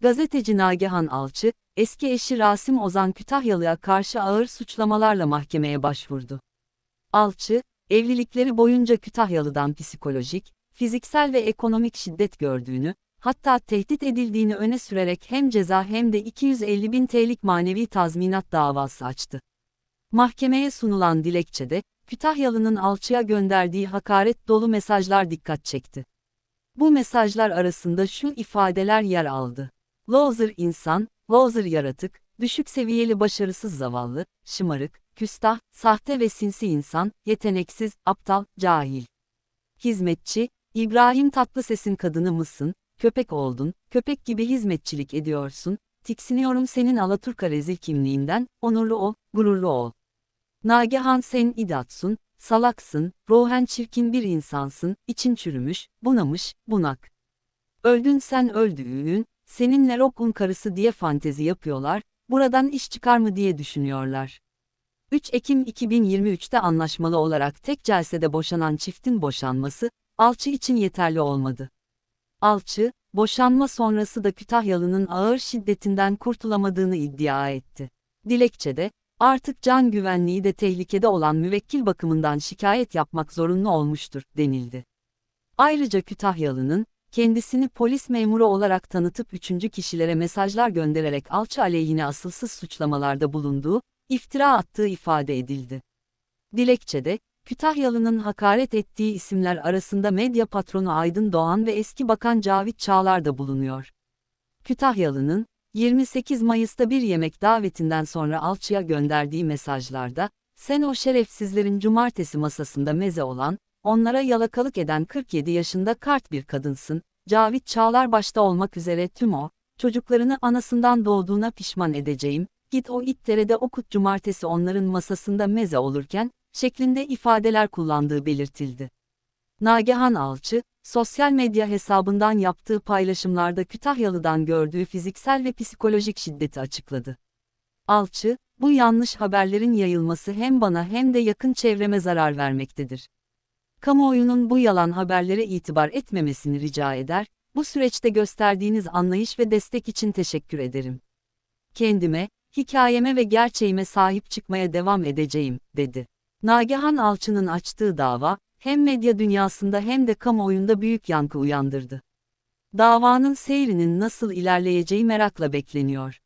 Gazeteci Nagihan Alçı, eski eşi Rasim Ozan Kütahyalı'ya karşı ağır suçlamalarla mahkemeye başvurdu. Alçı, evlilikleri boyunca Kütahyalı'dan psikolojik, fiziksel ve ekonomik şiddet gördüğünü, hatta tehdit edildiğini öne sürerek hem ceza hem de 250 bin TL'lik manevi tazminat davası açtı. Mahkemeye sunulan dilekçede, Kütahyalı'nın Alçı'ya gönderdiği hakaret dolu mesajlar dikkat çekti. Bu mesajlar arasında şu ifadeler yer aldı. Loser insan, loser yaratık, düşük seviyeli başarısız zavallı, şımarık, küstah, sahte ve sinsi insan, yeteneksiz, aptal, cahil. Hizmetçi, İbrahim Tatlıses'in kadını mısın, köpek oldun, köpek gibi hizmetçilik ediyorsun, tiksiniyorum senin Alaturka rezil kimliğinden, onurlu ol, gururlu ol. Nagihan sen idatsun, salaksın, ruhen çirkin bir insansın, için çürümüş, bunamış, bunak. Öldün sen öldüğün, seninle rock'un karısı diye fantezi yapıyorlar, buradan iş çıkar mı diye düşünüyorlar. 3 Ekim 2023'te anlaşmalı olarak tek celsede boşanan çiftin boşanması, Alçı için yeterli olmadı. Alçı, boşanma sonrası da Kütahyalı'nın ağır şiddetinden kurtulamadığını iddia etti. Dilekçede, artık can güvenliği de tehlikede olan müvekkil bakımından şikayet yapmak zorunlu olmuştur, denildi. Ayrıca Kütahyalı'nın, kendisini polis memuru olarak tanıtıp üçüncü kişilere mesajlar göndererek alçı aleyhine asılsız suçlamalarda bulunduğu, iftira attığı ifade edildi. Dilekçede, Kütahyalı'nın hakaret ettiği isimler arasında medya patronu Aydın Doğan ve eski bakan Cavit Çağlar da bulunuyor. Kütahyalı'nın, 28 Mayıs'ta bir yemek davetinden sonra Alçı'ya gönderdiği mesajlarda, sen o şerefsizlerin cumartesi masasında meze olan, onlara yalakalık eden 47 yaşında kart bir kadınsın, Cavit Çağlar başta olmak üzere tüm o, çocuklarını anasından doğduğuna pişman edeceğim, git o itterede okut cumartesi onların masasında meze olurken, şeklinde ifadeler kullandığı belirtildi. Nagihan Alçı, sosyal medya hesabından yaptığı paylaşımlarda Kütahyalı'dan gördüğü fiziksel ve psikolojik şiddeti açıkladı. Alçı, bu yanlış haberlerin yayılması hem bana hem de yakın çevreme zarar vermektedir. Kamuoyunun bu yalan haberlere itibar etmemesini rica eder, bu süreçte gösterdiğiniz anlayış ve destek için teşekkür ederim. Kendime, hikayeme ve gerçeğime sahip çıkmaya devam edeceğim, dedi. Nagihan Alçı'nın açtığı dava, hem medya dünyasında hem de kamuoyunda büyük yankı uyandırdı. Davanın seyrinin nasıl ilerleyeceği merakla bekleniyor.